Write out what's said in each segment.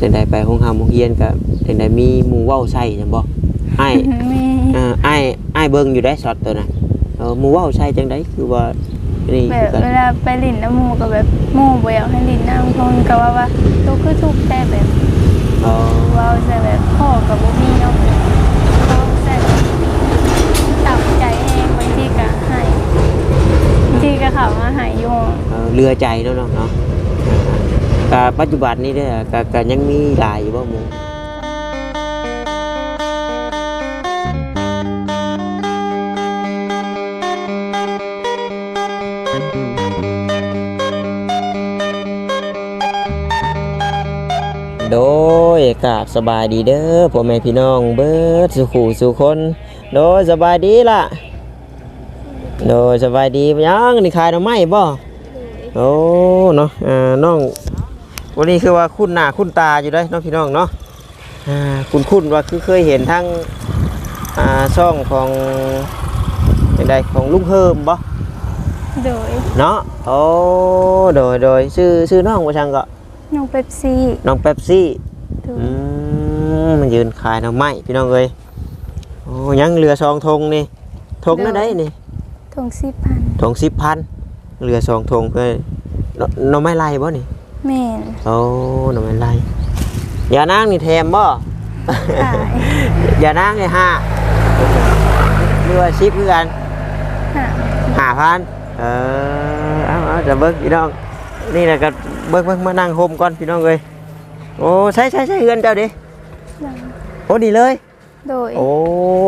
จังใดไปห้องหามโรงเรียนก็จังใดมีหมู่เว้าใส่จังบ่อ้ายมีอ่าอ้ายอ้ายเบิ่งอยู่ได้ช็อตตัวน่ะเออหมู่เว้าใส่จังใดคือว่านี่แบคือบกันเวลาไปลินน้ำหมูก็แบบหมูบ่อยากให้ลินน้ำพงก็ว่าว่าตัวคือทุกข์แต่แบบอ๋อเว้าใส่แบบพ่อกับบ่มีเนาะเว้าใส่แบบตับใจแห้งบางทีก็ให้บางทีก็เข้ามาให้อยู่ห้องเออเรือใจเนาะเนาะเนาะ ก็ปัจจุบันนี้เด้อก็ก็ยังมีหลายอยู่บ่หมู่โดยกราบสบายดีเด้อพ่อแม่พี่น้องเบิดสุขูสุคน โดยสบายดีล่ะ โดยสบายดียังนี่ขายหน่อไม้บ่โอ้เนาะอ่าน้อง วันนี้คือว่าคุ้นหน้าคุ้นตาอยู่ได้อเน้องพี่น้องเนาะอ่าคุ้นคุ้นๆว่าคือเคยเห็นทั้งอ่าช่องของเป็นใดของลุงเฮิมบ่โดยเนาะโอ้โดยโดยชื่อชื่อน้องว่าช่างก็น้องเป๊ปซี่น้องเป๊ปซี่โดยอืมมันยืนขายหน่อไม้พี่น้องเอ้ยโอ้ยังเรือซองธงนี่ธงนั่นได้นี่ทงสิบพันธงสิบพันเรือซองธงเพื่อหน่อหน่อไม้ไล่บ่นี่ แม่นโอ้หน่อไม้ไล่อย่านางนี่แถมบ่ขายอย่านางนี่ห้าเรือชิปคือกันหาห้าพันเออเอาเอาจะเบิ้งพี่น้อง นี่แหละก็เบิ้งเบิ้งมานั่งโฮมก่อนพี่น้องเอ้ยโอ้ใช่ใช่ใช่เฮือนเจ้าดิดังโอ้นี่เลย โดยโอ้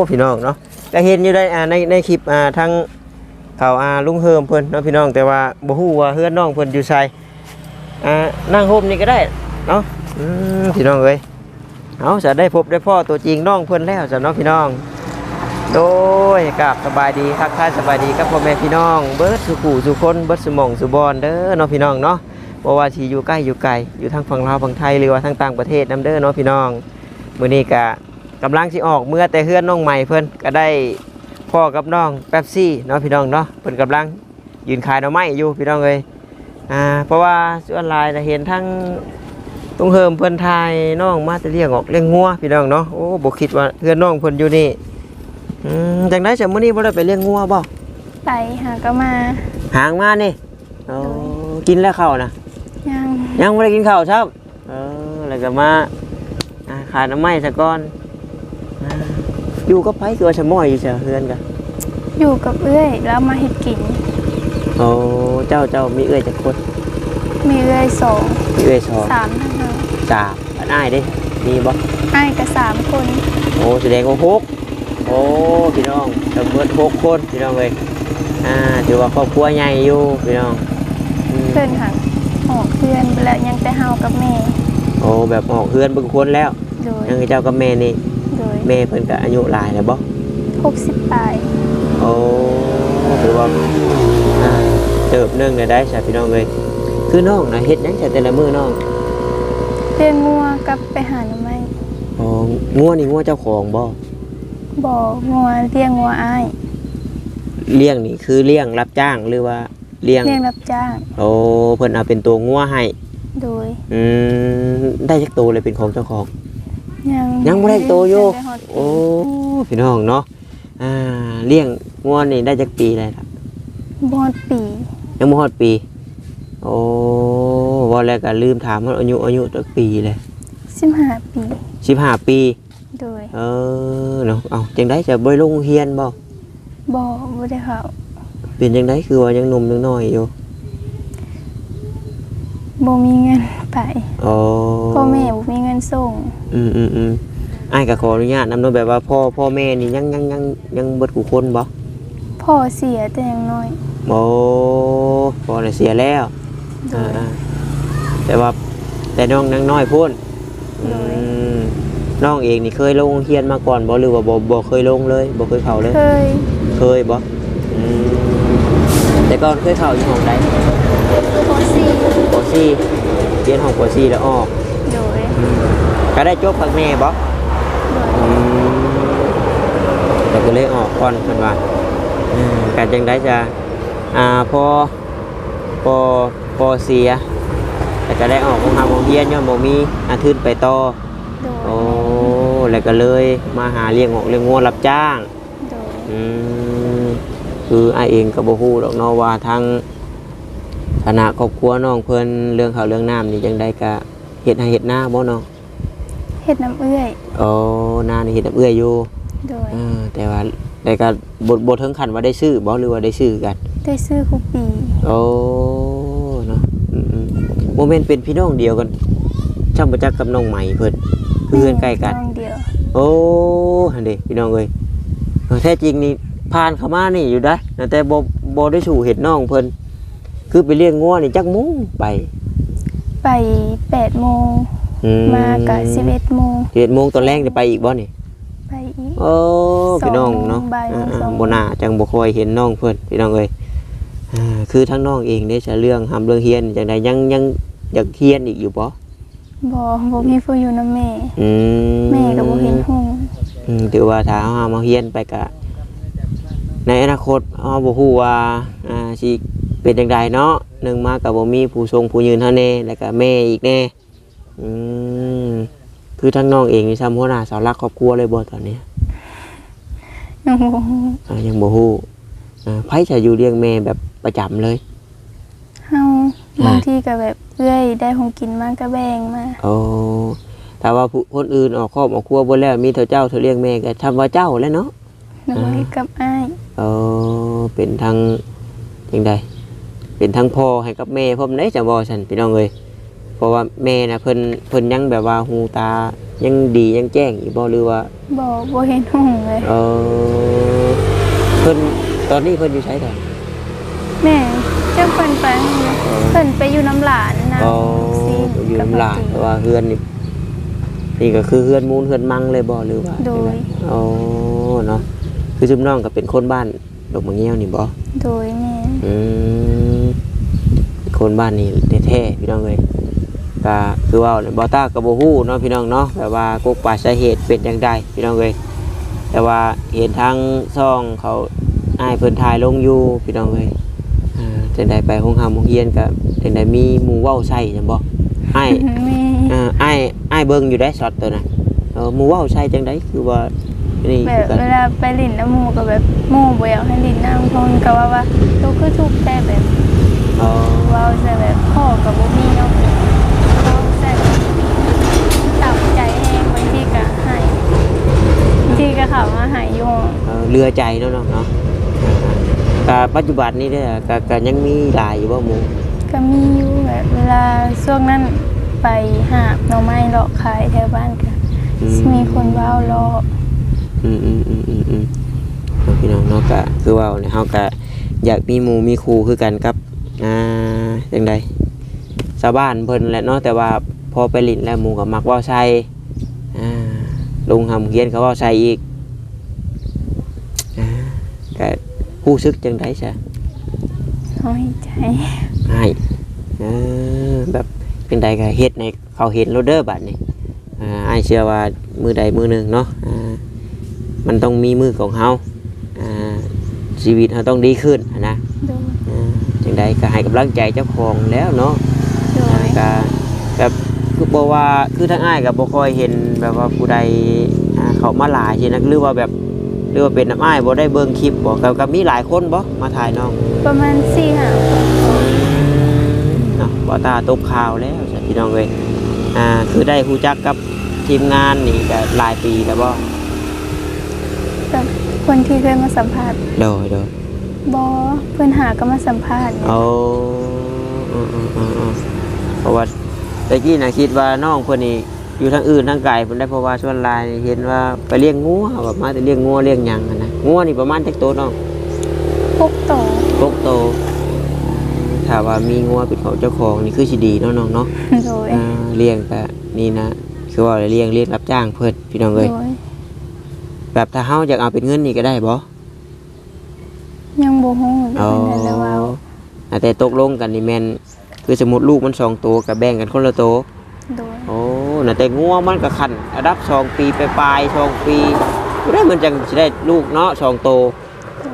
พี่น้องเนาะก็เห็นอยู่ได้อ่าในในคลิปอ่าทั้งเขาอ่าลุงเฮิมเพิ่นเนาะพี่น้องแต่ว่าบ่ฮู้ว่าเฮือนน้องเพิ่นอยู่ไส อ่านั่งโฮมนี่ก็ได้เนาะอืมพี่น้องเอ้ยเอาจะได้พบได้พ่อตัวจริงน้องเพิ่นแล้วจ้ะเนาะพี่น้อง โดยกับสบายดีทักทายสบายดีกับพ่อแม่พี่น้อง เบิดสุขู่สุคนเบิดสมองสุบอนเด้อเนาะพี่น้องเนาะบ่ว่าสิอยู่ใกล้อยู่ไกลอยู่ทางฝั่งลาวฝั่งไทยหรือว่าทางต่างประเทศนํเด้อเนาะพี่น้องมื้อนี้ก็กำลังสิออกเมื่อแต่เฮือนน้องใหม่เพิ่นก็ได้พ่อกับน้องแป๊บซี่เนาะพี่น้องเนาะเพิ่นกำลังยืนขายหน่อไม้อยู่พี่น้องเอ้ย อ่าเพราะว่าส่วนหลายน่ะเห็นทั้งตรงเฮิมเพิ่นทายน้องมาแต่เลี้ยงออกเลี้ยงงัวพี่น้องเนาะโอ้บ่คิดว่าเฮือนน้องเพิ่นอยู่นี่อืมจังได๋ซะมื้อนี้บ่ได้ไปเลี้ยงงัวบ่ไปหาก็มาหางมานี่โอ้กินแล้วข้าวนะยังยังบ่ได้กินข้าวครับเออแล้วก็มาอ่าขายหน่อไม้ซะก่อนอ่าอยู่กับไผคือว่าสมอยอยู่ซะเฮือนกะอยู่กับเอื้อยแล้วมาเห็ดกินโอ้เจ้าเจ้ามีเอื้อยจักคนมีเอื้อยสองมีเอื้อยสองสามทั้งนั้นสามอันอ้ายเด้มีบ่ไอ้ายก็สามคน โอ้แสดงว่าหกโอ้พี่น้องจำเบิดหกคนพี่น้องเลยอ่าถือว่าครอบครัวใหญ่อยู่พี่น้องอืมเพื่อนหักออกเพื่อนไปแล้วยังแต่เฮากับแม่โอ้แบบออกเฮือนเบิ่งคนแล้วโดยยังเจ้ากับแม่นี่โดยแม่เพิ่นก็อายุหลายแล้วบ่หกสิบปลายโอ้ ถือว่าอ่าเติบหนึงได้ได้ใช่พี่น้องเลยคือน้องน่ะเฮ็ดหยังแต่แต่ละมื้อน้องเลี้ยงงัวกับไปหาหน่อไม้อ๋องัวนี่งัวเจ้าของบ่บ่องัวเลี้ยงงัวอ้ายเลี้ยงนี่คือเลี้ยงรับจ้างหรือว่าเลี้ยงเลี้ยงรับจ้าง โอ้เพิ่นเอาเป็นตัวงัวให้โดยอืมได้จักตัวเลยเป็นของเจ้าของยังยังบ่ได้โตอยู่ได้ฮอดปีโอ้พี่น้องเนาะ อ่าเลี้ยงงัวนี่ได้จักปีเลยล่ะบอดปียังบ่ฮอดปี โอ้ว่าแล้วก็ลืมถามว่าอายุอายุจักปีเลยสิบห้าปี 15 ปี โดยเออเนาะเอาจังได๋จะบ่ไปลงเรียนบ่บ่บ่ได้เข้าเป็นจังไดคือว่ายังหนุ่มยังน้อยอยู่บ่มีเงินไปโอ้พ่อแม่บ่มีเงินส่ง อืมอืมอืม อ้ายก็ขออนุญาตนำเนาะแบบว่าพ่อพ่อแม่นี่ยังยังยังยังเบิดกูคนบ่พ่อเสียแต่ยังน้อย โอ้พอเลยเสียแล้วโดย อ่าๆแต่ว่าแต่น้องนังน้อยพูนโดยน้องเองนี่เคยลงเรียนมาก่อนบ่หรือว่าบ่บ่เคยลงเลยบ่เคยเข้าเลย เคยเคยบ่อืมแต่ก่อนเคยเข้าอยู่ห้องใดปสี่ป .4 เรียนห้องป .4 แล้วออก โดย ก็ได้จบกับแม่บ่ โดยอืมแล้วก็เลยออกก่อนเพิ่นว่าอืมการจังไดจะอ่าพอพอพอเสียกแต่ก็ได้ออกโรงงานโรงเรียนย้อนบ่มีอาทึนไปต่อโดยโอ้แล้วก็เลยมาหาเลี้ยงออกเลี้ยงงัวรับจ้างโดยอืมคืออ้ายเองก็บ่ฮู้ดอกเนาะว่าทางคณะครอบครัวน้องเพิ่นเรื่องข้าวเรื่องน้ำนี่จังไดก็เฮ็ดให้เฮ็ดนาบ่เนาะ เฮ็ดน้ำเอื้อยโอ้นานี่เฮ็ดกับเอื้อยอยู่โดยเออแต่ว่าแต่ก็บ่บ่ถึงขั้นว่าได้ซื้อบ่หรือว่าได้ซื้อกัน ได้ซื้อคุกปีโอ้เนาะอืมๆโมเมนต์เป็นพี่น้องเดียวกันช่างประจักษ์กับน้องใหม่เพิ่นเพื่อนใกล้กันน้องเดียวโอ้ฮันเดพี่น้องเอ้ยเออแท้จริงนี่ผ่านเข้ามานี่อยู่ได้อแต่บ่บ่ได้สู่เห็ดน้องเพิ่นคือไปเลี้ยงงัวนี่จักมุ้งไป ไป8โมง อืมากะ11โมงเจ็ดโมงตอนแรกจะไปอีกบ่นี่ ไปอีก โอ้พี่น้องเนาะสองบ่ายโมงอ่าสอง ๆบ่น่าจังบ่ค่อยเห็นน้องเพิ่นพี่น้องเอ้ยอ่าคือทั้งน้องเองได้จะเรื่องทำเรื่องเฮียนจังไดยังยังอยากเฮียนอีกอยู่บ่บ่บ่มีผู้อยู่นํแม่อืมแม่ก็บ่เห็นฮู้อืมถือว่าถ้าเฮามาเฮียนไปกะในอนาคตเฮาบ่ฮู้ว่าอ่าสิเป็นจังไดเนาะหนึ่งมาก็บ่มีผู้ทรงผู้ยืนเฮาแน่แล้วก็แม่อีกแน่ อืมคือทั้งน้องเองนี่ซ้ำหัวหน้าเสาหลักครอบครัวเลยบ่ตอนนี้ยังบ่ฮู้อ่ายังบ่ฮู้อ่าไผจะอยู่เลี้ยงแม่แบบประจำเลย เฮาบางทีก็แบบเอื้อยได้ของกินมาก็แบ่งมาโอ้ถ้าว่าผู้คนอื่นออกครอบออกครัวบ่แล้วมีเท่าเจ้าเท่าเลี้ยงแม่ก็ทำว่าเจ้าแหล้วเนาะโดยกับอ้ายเออเป็นทางยังไงเป็นทั้งพ่อให้กับแม่พ่อมได้จะบอฉันพี่น้องเลยเพ ราะว่าแม่นะเพิ่นเพิ่นยังแบบว่าหูตายังดียังแจ้งอีกบ่หรือว่าบ่บ่เห็นฮู้เลย เออเพิ่นตอนนี้เพิ่นอยู่ใช้แต่ แม่เจ้าเพิ่นไปเพิ่นไปอยู่น้ำหลานนะก็อยู่ลำหลานแต่ว่าเฮือนนี่นี่ก็คือเฮือนมูลเฮือนมังเลยบ่หรือว่าโดยอ๋อเนาะคือจุมน้องก็เป็นคนบ้านดอกมะเงี้ยวนี่บ่โดยแม่อืมคนบ้านนี่แท้ๆพี่น้องเลย ก็คือว่าบอต้ากับโบฮู้เนาะพี่น้องเนาะแบบว่ากกป่าสาเหตุเป็นอย่างใดพี่น้องเลยแต่ว่าเห็นทางซ่องเขาอ้ายเพิ่นถ่ายลงอยู่พี่น้องเลยอ่าจังใดไปห้องหามห้องเฮียนกับจังใดมีหมู่เว้าใส่จังบ่อ้ายแม่อ่าอ้ายอ้ายเบิ่งอยู่ได้ช็อตตัวน่ะเออหมู่เว้าใส่จังใดคือว่านี่แบคืบอกันเวลาไปลินน้ำหมูก็แบบหมู่บ่อยากให้ลินน้ำเพราะมันก็ว่าว่าตัวคือทุกข์แต่แบบอ๋อเว้าแต่แบบพ่อกับบ่มีเนาะเขาแต่ตับใจแห้งบางทีก็ให้บาง ทีก็เข้ามาให้อยู่ห้องเอ่อเรือใจเนาะเนาะเนาะอ่าก็ปัจจุบันนี้เนี่ยก็ก็ยังมีหลายอยู่บ่หมู่ก็มีอยู่แบบเวลาช่วงนั้นไปหาบหน่อไม้เลาะขายแถวบ้านก็สิมีคนเว้ารออืมอืมอืมอืมอืมเอาพี่น้องเนาะก็คือว่าเนี่ยเฮาก็อยากมีหมู่มีครูคือกันกับอ่าจังใดชาวบ้านเพิ่นแหละเนาะแต่ว่าพอไปลิ้นแล้วหมู่ก็มักเว้าใส่อ่า ลงหำเฮียนก็เว้าใส่อีกอ่าก็รู้สึกจังไดซะน้อยใจให้เออแบบเป็นใดก็เฮ็ดในเขาเห็นโรเดอร์บัดนี้อ่าอ้ายเชื่อว่ามือใดมือหนึ่งเนาะอ่ามันต้องมีมือของเฮาอ่าชีวิตเราต้องดีขึ้นอะนะโดยอ่าจังใดก็ให้กำลังใจเจ้าของแล้วเนาะโดอ่ายก็แบบ คือบอกว่าคือทั้งอ้ายกับบ่ค่อยเห็นแบบว่าผู้ใดอ่าเขามาหลายทีนะหรือว่าแบบหรือว่าเป็นน้ำอ้ายบ่ได้เบิ่งคลิปบ่ก็ก็มีหลายคนบ่มาถ่ายน้องประมาณ4-5คนเนาะบอตาตกข่าวแล้วจ้ะพี่น้องเลยอ่าคือได้รู้จักกับทีมงานนี่ก็หลายปีแล้วบ่กับคนที่เคยมาสัมภาษณ์โดยโดยบอเพื่อนหาก็มาสัมภาษณ์เนี่ยเอาอืมอืมอืมอืมเพราะว่า ตะกี้น่ะคิดว่าน้องคนนี้อยู่ทางอื่นทางไกลเพิ่นได้เพราะว่าชวนหลายเห็นว่าไปเลี้ยงงัวแบบมาแต่เลี้ยงงัวเลี้ยงหยังอะนะงัวนี่ประมาณจักโตวน้องพวกโตตกโตวถ้าว่ามีงัวเป็นของเจ้าของนี่คือสิดีเนาะน้องเนาะโดยอ่าเลี้ยงแต่นี่นะคือว่าเลี้ยงเลี้ยงรับจ้างเพิ่นพี่น้องเอ้ยโดยแบบถ้าเฮาอยากเอาเป็นเงินนี่ก็ได้บ่ยังบ่ฮู้อ๋อเป็นแล้วว่าอ่าแต่ตกลงกันนี่แม่น คือสมมุติลูกมันสองตัวก็แบ่งกันคนละตัวโดยโอ้น่ะแต่งัวมันก็คันระดับสองปีไปปลายๆสองปีบ่ได้มันจังสิได้ลูกเนาะสองตัวโดย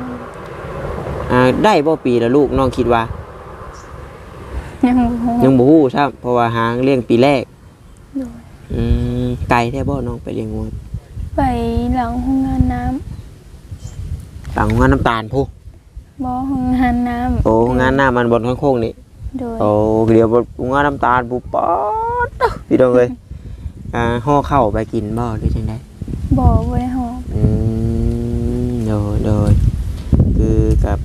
อ่าได้บ่ปีละลูกน้องคิดว่า ยังบ่ฮู้ยังบ่ฮู้ซ้ำเพราะว่าหาเลี้ยงปีแรกโดยอืมไกลแท้บ่น้องไปเลี้ยงงัวไปหลังห้องงานน้ำหลังงานน้ำตาลพุบ่ห้องงานน้ำโอ้งานหน้ามันบนข้างโค้งนี่ โดยโอ้เดี๋ยวบนงานน้ำตาลปุ๊บป๊อดพี่น้องเอ้ยอ่าห่อข้าวไปกินบ่หรือจังไดบ่บ่ได้หอมอืมโดยโดยคือกับ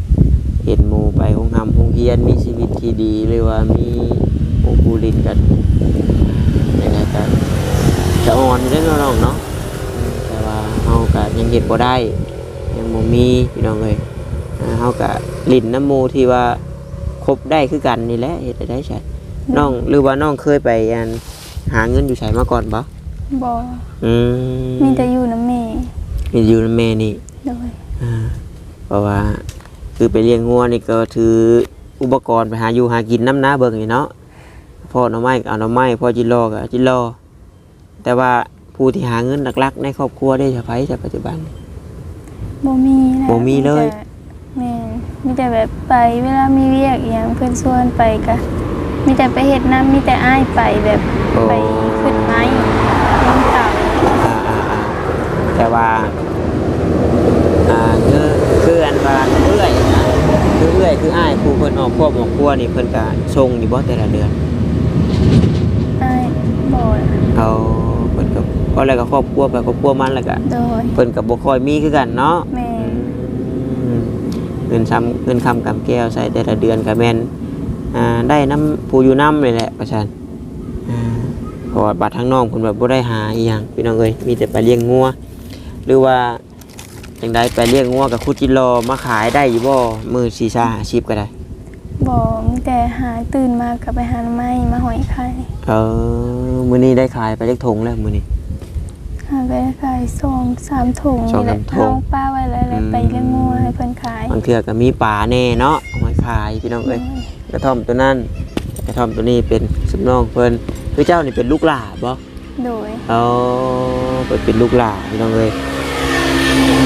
เห็นหมู่ไปคงทำคงเฮียนมีชีวิตที่ดีหรือว่ามีโอคูลินกันยังไงกันจะอ่อนอยู่ได้อน้องๆเนาะอืมแต่ว่าเฮาก็ยังเห็นบ่ได้ยังบ่มีพี่น้องเอ้ยอ่าเฮาก็ลิ้นน้ำหมูที่ว่า ครบได้คือกันนี่แหละเฮ็ดให้ได้ใช่น้องหรือว่าน้องเคยไปอันหาเงินอยู่ไสมาก่อนบ่บ่อืมมีแต่อยู่น้ำแม่มีอยู่นำแม่นี่โดยอ่าเพราะว่าคือไปเลี้ยงงัวนี่ก็ถืออุปกรณ์ไปหาอยู่หากินน้ำหน้าเบิ่งนี่เนาะพ่อหน่อไม้ก็เอาหน่อไม้พ่อจิโลก็เอาจิโลแต่ว่าผู้ที่หาเงินหลักๆ ในครอบครัวได้เฉพาะแต่ปัจจุบันบ่มีแล้วบ่มีเลยแต่แม่นมีแต่แบบไปเวลามีเวียกอหยังเพิ่นชวนไปก็มีแต่ไปเฮ็ดน้ำมีแต่อ้ายไปแบบไปขึ้นไม้ลงเต่าอ่าอ่าอ่าแต่ว่าอ่าคือคืออันว่าเอื้อยนะคือเอื้อยคืออ้ายผู้เพิ่นออกครอบออกครัวนี่เพิ่นก็ส่งอยู่บ่แต่ละเดือนอ้ายบ่เอาเพิ่นก็ก็แล้วก็ครอบครัวไปครอบครัวมันแล้วก็โดยเพิ่นก็บ่ค่อยมีคือกันเนาะแม่อืมเงินซ้ำเงินคำกำแก้วใส่แต่ละเดือนก็แม่นอ่าได้น้ำผู้อยู่น้ำเลยแหละประชันอ่าเพราะว่าบัตรทางน้องเพิ่นแบบบ่ได้หาอีหยังพี่น้องเอ้ยมีแต่ไปเลี้ยงงัวหรือว่าจังไดไปเลี้ยงงัวกับคุดจิโลมาขายได้อยู่บ่มือสีชาอาชีพก็ได้บ่มีแต่หาตื่นมาก็ไปหาหน่อไม้มาหอยไข่เออมื้อนี้ได้ขายไปเล็กถงแล้วมื้อนี้ หาไปขายสองสามถุงสองนี่แหละสามถุงเฮาป้าไว้แล้วแล้วไปเลี้ยงงัวให้เพิ่นขายบางเทื่อก็มีปลาแน่เนาะเอามาขายพี่น้องเอ้ยกระท่อมตัวนั้นกระท่อมตัวนี้เป็นสำนองเพิ่นคือเจ้านี่เป็นลูกหลาบ่โดยเอาเพิ่นเป็นลูกหลาพี่น้องเอ้ย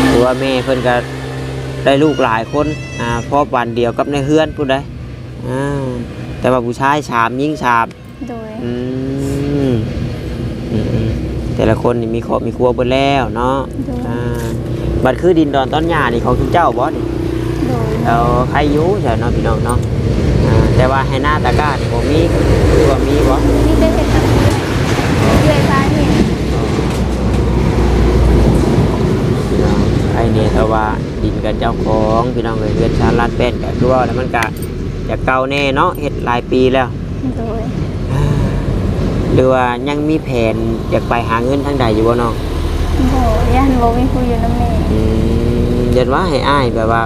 หรือว่าแม่เพิ่นก็ได้ลูกหลายคนอ่าพ่อปันเดียวกับในเฮือนพูดได้อ่าแต่ว่าผู้ชายสามยิงสามโดย อืมอืมอืม แต่ละคนนี่มีครอบมีครัวเบิดแล้วเนาะโดยอ่าบัดคือดินดอนต้นหญ้านี่ของทุกเจ้าบ่นี่โดยเอาใครอยู่ใช่เนาะพี่น้องเนาะอ่าแต่ว่าให้หน้าตะกร้านี่ผมมีคือว่ามีบ่ นี่เป็นเห็ดกับเลื่อยฟ้าเห็ดพี่น้องไอ้เนี่ยแต่ว่าดินกับเจ้าของพี่น้องเลยเรือนชานลาดแป้นก็คือว่าแล้วมันก็จะเก่าแน่เนาะเฮ็ดหลายปีแล้วโดย หรือว่ายังมีแผนอยากไปหาเงินทางใดอยู่บ่น้องโบย่านโบมีคุยอยู่น้ำแม่อืมยันว่าให้อ้ายแบบว่า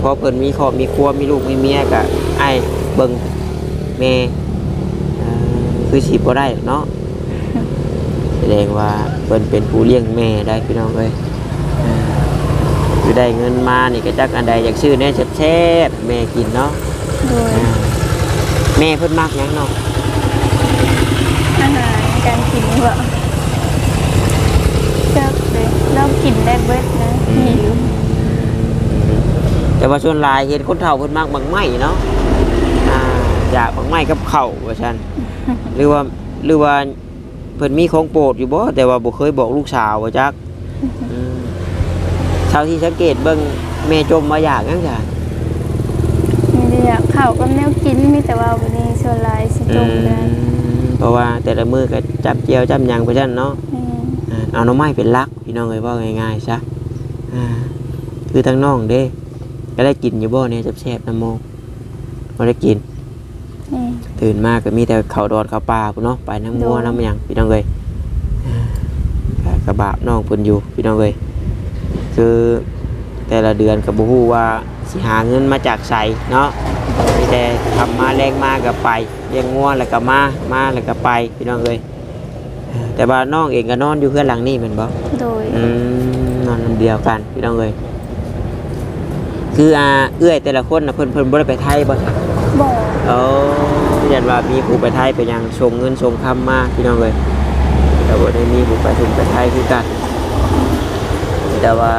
พอเพิ่นมีครอบมีครัวมีลูกมีเมียก็อ้ายเบิ่งแม่อ่าคือสิบ่ได้เนาะแสดงว่าเพิ่นเป็นผู้เลี้ยงแม่ได้พี่น้องเอ้ยอ่าคือได้เงินมานี่ก็จักอันใดอยากซื้อแน่แซ่บๆแม่กินเนาะโดย อ่าแม่เพิ่นมักหยังเนาะ อาหารการกินแบบเจ้าเลยเรากินได้เบิดนะหิวแต่ว่าส่วนหลายเห็นคนเฒ่าเพิ่นมักบักไม้เนาะอ่าอยากบักไม้กับข้าวว่าซั่นหรือว่าหรือว่าเพิ่นมีของโปรดอยู่บ่แต่ว่าบ่เคยบอกลูกสาวว่าจักอืมเท่าที่สังเกตเบิ่งแม่จมมาอยากจังจ้ะมีแต่อยากข้าวก็แนวกินมีแต่ว่าวันนี้ส่วนหลายสิจมกัน เพราะว่าแต่ละมือก็จับเจียวจับหยังไปซั่นเนาะแม่อ่าเอาหน้ำไม้เป็นหลักพี่น้องเลยว่าง่ายๆซะอ่าคือทั้งน้องเด้ ก็ได้กินอยู่บ่เนี่ยจับแซ่บๆน้ำโมบ่ได้กิน แม่ ตื่นมากก็มีแต่เขาวดอดเขาวปลาพุ่นเนาะไปน้ำงัวโดน น้ำหยังพี่น้องเลยอ่าก็กระบาบน้องเพิ่นอยู่พี่น้องเลยคือแต่ละเดือนก็บ่ฮู้ว่าสิหาเงินมาจากไสเนาะมี แต่ทำมาแรงมาก็ไปเลี้ยงงัวแล้วก็มามาแล้วก็ไปพี่น้องเลยอ่าแต่ว่าน้องเองก็นอนอยู่เพื่อนหลังนี้แม่นบ่โดยอืมนอนลำเดียวกันพี่น้องเลยคืออ่าเอื้อยแต่ละคนนะเพิ่นเพิ่นบ่ได้ไปไทยบ่บอกเออยันว่ามีผู้ไปไทยไปยังส่งเงินส่งคำมาพี่น้องเลยแต่บ่ได้มีผู้ไปถึงไปไทยคือกันแต่ว่า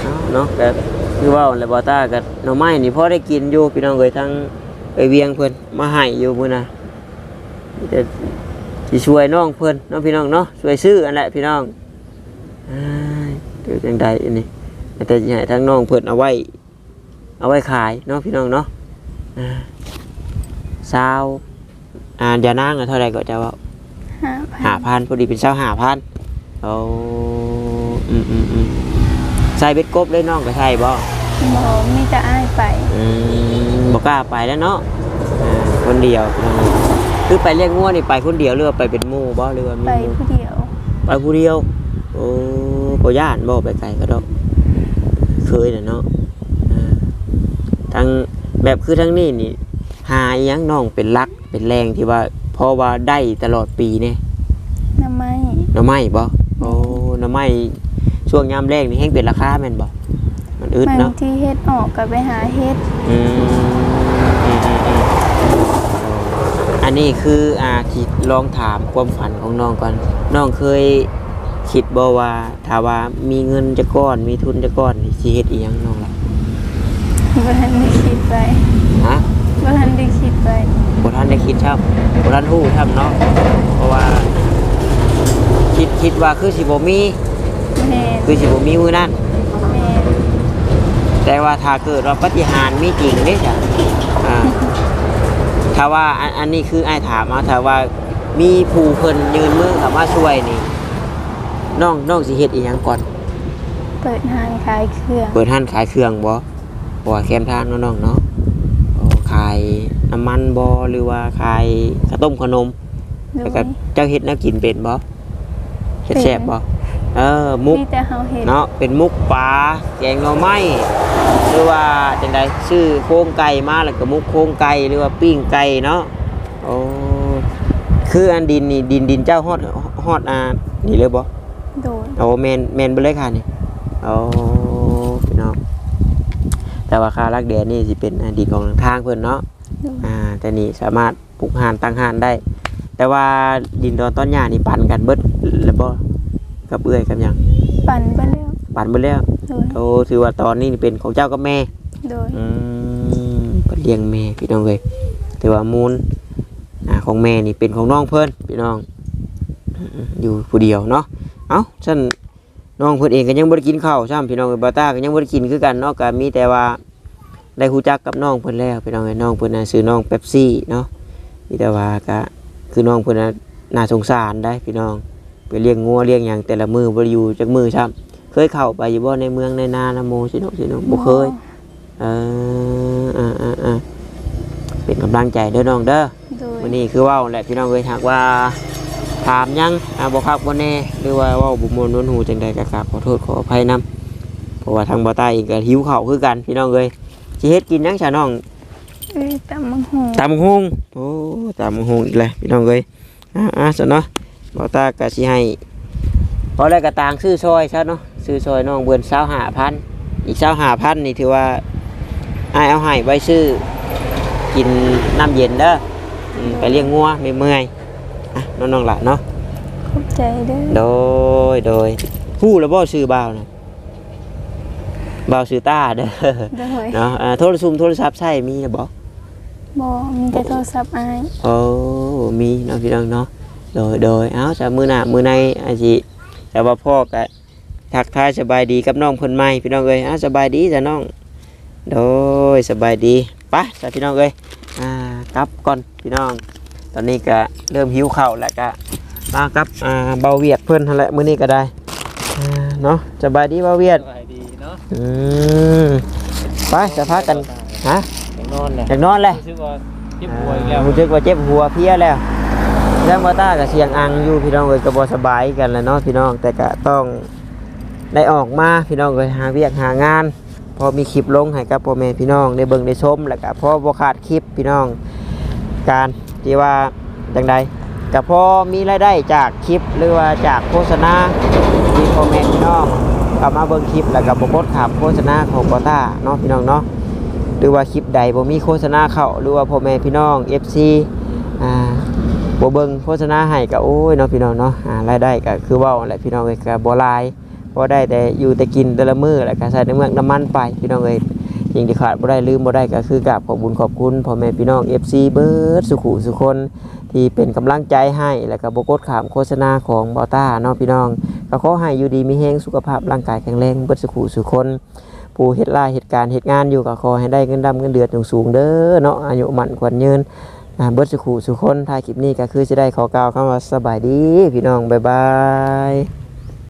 เอ้าเนาะแบบคือว่าแล้วบ่ตากับหน่อไม้นี่พอได้กินอยู่พี่น้องเลยทั้ง เอ้ยเวียงเพิ่นมาให้อยู่มื้อน่ะจะสิช่วยน้องเพิ่นเน้องพี่น้องเนาะช่วยซื้ออันแหละพี่น้องอ้ายเดี๋ยวจังใดอันนี้แต่สิให้ทั้งน้องเพิ่นเอาไว้ เอาไว้ขายเนาะพี่น้องเนาะอ่าซาวอ่าอย่านางอะเท่าไหร่ก็จะว่าห้าหาพันพันพอดีเป็นเช้าหาพันเอาอืมอืมอืมใส่เบ็ดกบเลยน้องก็ใช่บ่บอมีแต่อ้ายไปอืม บ่กล้าไปแล้วเนาะอ่าคนเดียวพี่น้องคือไปเลี้ยงงัวนี่ไปคนเดียวหรือว่าไปเป็นหมู่บ่หรือว่ามีไปหมู่ผู้เดียว ไปผู้เดียวโอ้บ่ย่านบ่ไปไกลก็ดอก เคยน่ะเนาะอ่าทางแบบคือทางนี้นี่ หาอิหยังน้องเป็นหลักเป็นแรงที่ว่าเพราะว่าได้ตลอดปีเนี่ยน้ำไม้หน่อไม้บ่โอ้หน่อไม้ช่วงยามแรกนี่แห้งเป็นราคาแม่นบ่มันอึดบางเนาะที่เฮ็ดออกก็ไปหาเฮ็ดอืม อืมอืมอืมอันนี้คืออาที่ลองถามความฝันของน้องก่อน น้องเคยคิดบ่ว่าถ้าว่ามีเงินจะก้อน มีทุนจะก้อนนี่สิเฮ็ดอีหยังน้องล่ะบ่ทันได้คิดไปฮะบ่ทันได้คิดไปบ่ทันได้คิดครับบ่ทันฮู้ครับเนาะเพราะว่า คิดคิดว่าคือสิบ่มีแม่นคือสิบ่มีมื้อนั้น แม่นแต่ว่าถ้าเกิดว่าปฏิหารย์มีจริงเด้จ้ะ อ่าถ้าว่าอันอันนี้คือไอ้ายถามมาถ้าว่ามีผู้เพิ่นยืนมือเข้ามาช่วยนี่น้องน้องสิเฮ็ดอีหยังก่อน เปิดห้างขายเครื่องเปิดร้านขายเครื่องบ่บ่ว่าแคมทางเนาะน้องเนาะโอ้ขายน้ำมันบ่หรือว่าขายข้าวต้มขนม โดแล้วยก็เจ้าเฮ็ดแนวกินเป็นบ่เฮ็ดแซ่บบ่ เออมุกมีแต่เฮาเฮ็ดเนาะเป็นมุกปลาแกงหน่อไม้หรือว่าจังใดชื่อโครงไก่มาแล้วก็มุกโครงไก่หรือว่าปิ้งไก่เนาะโอ้คืออันดินนี่ดินดินเจ้าฮอดฮอดอ่านี่เลยบ่โดยโอ้แมนแมนเบ่เลยค่ะนี่โอ้พี่น้องแต่ว่าค่ารักแดนนี่สิเป็นอ่าดินของทางเพิ่นเนาะโดยอ่าแต่นี่สามารถปลูกห่านตั้งห่านได้ แต่ว่าดินดอนต้นหญ้านี่ปั่นกันเบิดแล้วบ่ กับเอื้อยกับหยังปั่นไปแล้วปั่นเบิดแล้วโดยโอ้ถือว่าตอนนี้เป็นของเจ้ากับแม่ โดยอืมเป็นเลี้ยงแม่พี่น้องเลยแต่ว่ามูลอ่าของแม่นี่เป็นของน้องเพิ่นพี่น้องอืมอยู่ผู้เดียวเนาะเอ้าฉันน้องเพิ่นเองก็ยังบ่ได้กินข้าวซ้ำพี่น้องเอ้ยบาต้าก็ยังบ่ได้กินคือกันเนาะก็มีแต่ว่าได้ฮู้จักกับน้องเพิ่นแล้วพี่น้องเอ้ยน้องเพิ่นน่ะชื่อน้องเป๊ปซี่เนาะมีแต่ว่าก็คือน้องเพิ่นน่ะน่าสงสารได้พี่น้อง ไปเลี้ยงงัวเลี้ยงหยังแต่ละมือบ่ได้อยู่จักมือซ้ำเคยเข้าไปอยู่บ่ในเมืองในนานะโมสิเนาะสิเนาะบ่เคยเอออ่าอ่าอ่าเป็นกำลังใจเด้อน้องเด้อโดยวันนี้คือเว่าแหละพี่น้องเอ้ยหากว่าถามหยังอ่าบอกครับบ่แน่หรือว่าเว่าบุมวนวนหูจังใดก็กราบขอโทษขออภัยนํเพราะว่าทางบ่ใต้เองก็หิวข้าวคือกัน พี่น้องเอ้ยสิเฮ็ดกินหยังซะน้องเอ้ยตำมังหูตำฮงโอ้ตำฮงอีกแล้วพี่น้องเอ้ยอ่าอ่าซะเนาะ บ่ตาก็สิให้พอแล้วก็ต่างซื้อซอยซะเนาะซื้อซอยน้องเบิ่น25,000อีก25,000นี่ถือว่าอ้ายเอาให้ไว้ซื้อกินน้ำเย็นเด้ออืมไปเลี้ยงงัวไม่เมื่อยๆอะน้องๆล่ะเนาะขอบใจเด้อโดยโดยผู้แล้วบ่ชื่อบ่าวนะบ่าวชื่อต้าเด้อโดยเนาะอ่าโทรศัพท์โทรศัพท์ใช้มีนะบ่บ่มีแต่โทรศัพท์อ้ายโอ้มีเนาะพี่น้องเนาะ โดยโดยเอ้าจะมื้อหน้ามื้อในอาจิแต่ว่าพ่อก็ทักทายสบายดีกับน้องเพิ่นใหม่พี่น้องเอ้ยอ้าสบายดีจ้ะน้อง โดยสบายดีไปจ้ะพี่น้องเอ้ยอ่ากลับก่อนพี่น้อง ตอนนี้ก็เริ่มหิวข้าวแล้วก็มากับอ่าเบาเวียดเพิ่นนั่นแหละมื้อนี้ก็ได้อ่าเนาะสบายดีเบาเวียดสบายดีเนาะอืมไปจะพากันฮะยังนอนเลยอยากนอนเลยรู้สึกว่าเจ็บหัวอีกแล้วรู้สึกว่าเจ็บหัวเพลียแล้ว เรื่องว่าตากับเสียงอังอยู่พี่น้องเอ้ยก็บสบายกันแล้วเนาะพี่น้องแต่ก็ต้องได้ออกมาพี่น้องเอ้ยหาเวียกหางาน พอมีคลิปลงให้กับพ่อแม่พี่น้องได้เบิ่งได้ชมแล้วก็พอบ่ขาดคลิปพี่น้อง การที่ว่าจังใดก็พอมีรายได้จากคลิปหรือว่าจากโฆษณาที่พ่อแม่พี่น้องเอามาเบิ่งคลิปแล้วก็บ่กดขับโฆษณาของบอต้าเนาะพี่น้องเนาะหรือว่าคลิปใดบ่มีโฆษณาเข้าหรือว่าพ่อแม่พี่น้อง FC อ่า บ่เบิ่งโฆษณาให้ก็โอ้ยเนาะพี่น้องเนาะอ่ารายได้ก็คือว้าแหละพี่น้องเอ้ยก็บ่หลายพอได้แต่อยู่แต่กินแต่ละมื้อแล้วก็ใส่ในเมืองน้ำมันไปพี่น้องเอ้ยสิ่งที่ขาดบ่ได้ลืมบ่ได้ก็คือกราบขอบคุญขอบคุณพ่อแม่พี่น้อง FC เบิร์ดสุขุสุคน ที่เป็นกำลังใจให้แล้วก็บกดขามโฆษณาของบอต้าเนาะพี่น้อง ก็ขอให้อยู่ดีมีแฮงสุขภาพร่างกายแข็งแรงเบิร์ดสุขุสุคนผู้เฮ็ดลาเหตุการณ์เหตุงานอยู่ก็ขอให้ได้เงินดำเงินเดือนสูงๆเด้อเนาะอายุมั่นขวัญยืน อ่าเบิดสุขุสุคนถ่ายคลิปนี้ก็คือจะได้ขอกล่าวคำว่าสบายดี พี่น้อง บ๊ายบาย